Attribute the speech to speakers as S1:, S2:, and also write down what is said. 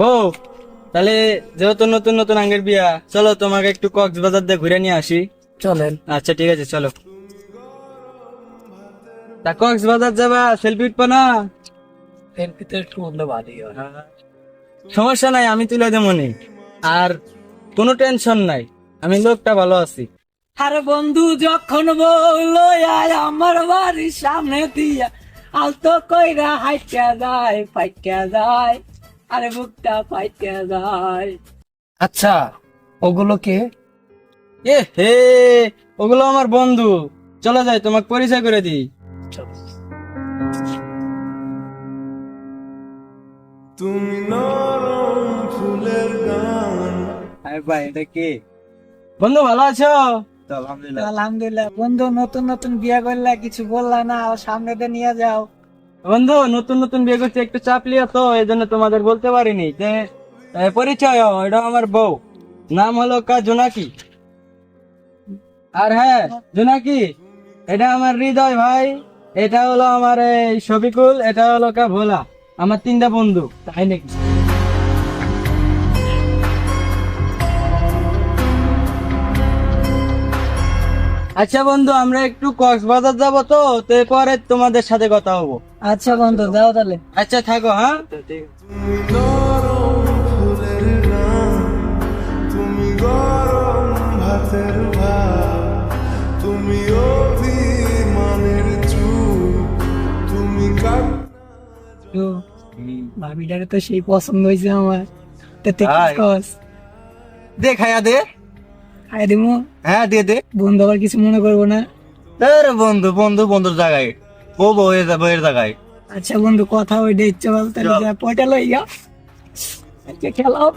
S1: বউ তাহলে যেহেতু নতুন নতুন আঙ্গের বিয়া চলো তোমাকে একটু কক্সবাজার দিয়ে ঘুরে নিয়ে আসি।
S2: চলেন।
S1: আচ্ছা ঠিক আছে চলো। তা কক্সবাজার যাবা সেলফি উঠবো না?
S2: এর ভিতরে একটু ভালোই
S1: সমস্যা নাই আমি তুলে দেবো নি। আর কোনো টেনশন নাই আমি লোকটা ভালো আছি।
S2: আরে বন্ধু যখন বলল আমার বাড়ির সামনে দিয়া আলতো কইরা হাইটা যায় ফাইটা যায়। আরে বুকটা যায় আচ্ছা ওগুলো কে?
S1: এ হে ওগুলো আমার বন্ধু। চলো যাই তোমাকে পরিচয় করে দিই।
S3: তুমি নরম ফুলের গান।
S1: আরে ভাই এটা কে? বন্ধু ভালো আছো? আলহামদুলিল্লাহ।
S2: আলহামদুলিল্লাহ। বন্ধু নতুন নতুন বিয়া করলে কিছু বললা না সামনে দিয়ে নিয়ে যাও।
S1: বন্ধু, নতুন নতুন বিয়ে করছি, একটু চাপ লিয়া তো, এই জন্য তোমাদের বলতে পারিনি যে পরিচয় এটা আমার বউ। নাম হলো কা জোনাকি। আর হ্যাঁ জোনাকি, এটা আমার হৃদয় ভাই, এটা হলো আমার এই শফিকুল এটা হলো কা ভোলা, আমার তিনটা বন্ধু, তাই নাকি? আচ্ছা বন্ধু আমরা একটু কক্সবাজার যাব তো তো পরে তোমাদের সাথে কথা হব।
S2: আচ্ছা বন্ধু যাও তাহলে।
S1: আচ্ছা থাকো হ্যাঁ?
S2: ভাবিটারে তো সেই পছন্দ হয়েছে আমার। কি
S1: দে। দে
S2: দিমু।
S1: হ্যাঁ দিয়ে দে।
S2: বন্ধু আবার কিছু মনে করব না।
S1: আরে বন্ধু বন্ধু বন্ধুর জায়গায়। ও বউয়ের বউয়ের জায়গায়।
S2: আচ্ছা বন্ধু কথা ওই ইচ্ছে বলতে। পয়টা লইয়া। খেলাও।